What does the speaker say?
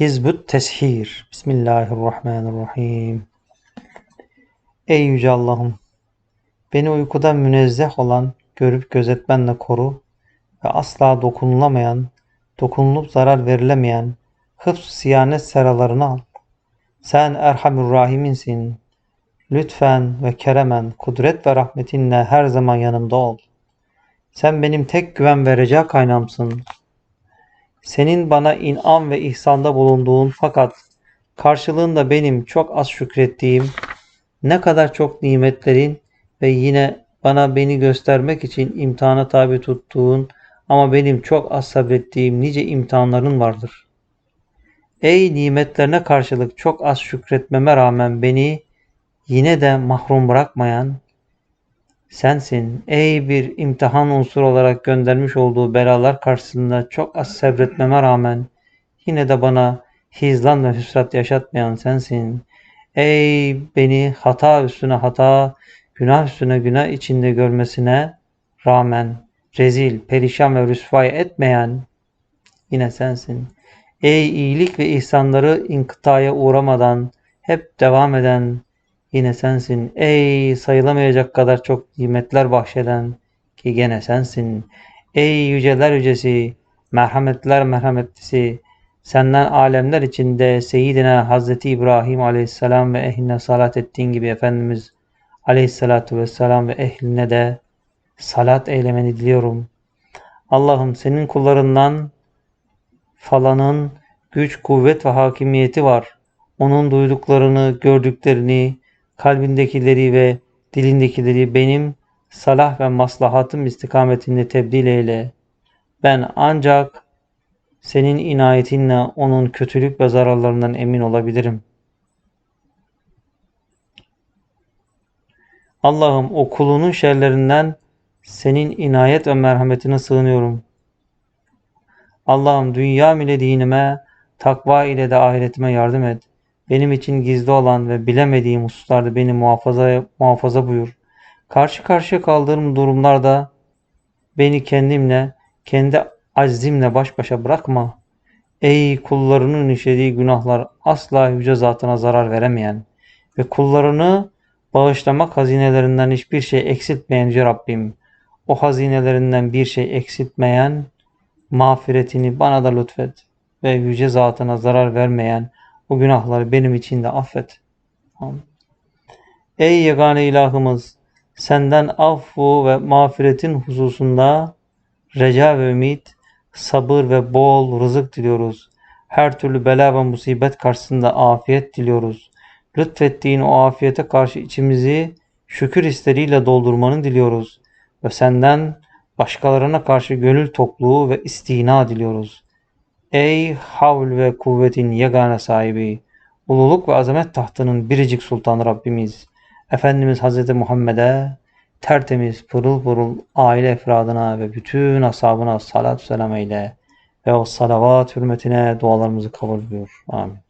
Hizbut Teshir Bismillahirrahmanirrahim Ey Yüce Allah'ım! Beni uykuda münezzeh olan, görüp gözetmenle koru ve asla dokunulamayan, dokunulup zarar verilemeyen hıfz siyanet seralarını al. Sen Erhamür Rahim'insin. Lütfen ve keremen, kudret ve rahmetinle her zaman yanımda ol. Sen benim tek güven vereceği kaynağımsın. Senin bana inan ve ihsanda bulunduğun fakat karşılığında benim çok az şükrettiğim ne kadar çok nimetlerin ve yine bana beni göstermek için imtihana tabi tuttuğun ama benim çok az sabrettiğim nice imtihanların vardır. Ey nimetlerine karşılık çok az şükretmeme rağmen beni yine de mahrum bırakmayan sensin. Ey bir imtihan unsuru olarak göndermiş olduğu belalar karşısında çok az sabretmeme rağmen yine de bana hizlan ve hüsrat yaşatmayan sensin. Ey beni hata üstüne hata, günah üstüne günah içinde görmesine rağmen rezil, perişan ve rüsvay etmeyen yine sensin. Ey iyilik ve ihsanları inkıtaya uğramadan hep devam eden yine sensin. Ey sayılamayacak kadar çok nimetler bahşeden ki gene sensin. Ey yüceler yücesi, merhametler merhametlisi, senden alemler içinde Seyyidina Hazreti İbrahim aleyhisselam ve ehline salat ettiğin gibi Efendimiz aleyhissalatu vesselam ve ehline de salat eylemeni diliyorum. Allah'ım senin kullarından falanın güç, kuvvet ve hakimiyeti var. Onun duyduklarını, gördüklerini, kalbindekileri ve dilindekileri benim salah ve maslahatım istikametinde tebdil eyle. Ben ancak senin inayetinle onun kötülük ve zararlarından emin olabilirim. Allah'ım o kulunun şerlerinden senin inayet ve merhametine sığınıyorum. Allah'ım dünya ile dinime, takva ile de ahiretime yardım et. Benim için gizli olan ve bilemediğim hususlarda beni muhafaza, muhafaza buyur. Karşı karşıya kaldığım durumlarda beni kendimle, kendi aczimle baş başa bırakma. Ey kullarının işlediği günahlar asla yüce zatına zarar veremeyen ve kullarını bağışlamak hazinelerinden hiçbir şey eksiltmeyen Yüce Rabbim, o hazinelerinden bir şey eksiltmeyen mağfiretini bana da lütfet ve yüce zatına zarar vermeyen o günahları benim için de affet. Ey yegane ilahımız, senden affu ve mağfiretin hususunda reca ve ümit, sabır ve bol rızık diliyoruz. Her türlü bela ve musibet karşısında afiyet diliyoruz. Lütfettiğin o afiyete karşı içimizi şükür hisleriyle doldurmanı diliyoruz. Ve senden başkalarına karşı gönül tokluğu ve istina diliyoruz. Ey havl ve kuvvetin yegane sahibi, ululuk ve azamet tahtının biricik sultanı Rabbimiz, Efendimiz Hazreti Muhammed'e tertemiz, pırıl pırıl aile efradına ve bütün ashabına salat selam eyle ve o salavat hürmetine dualarımızı kabul buyur. Amin.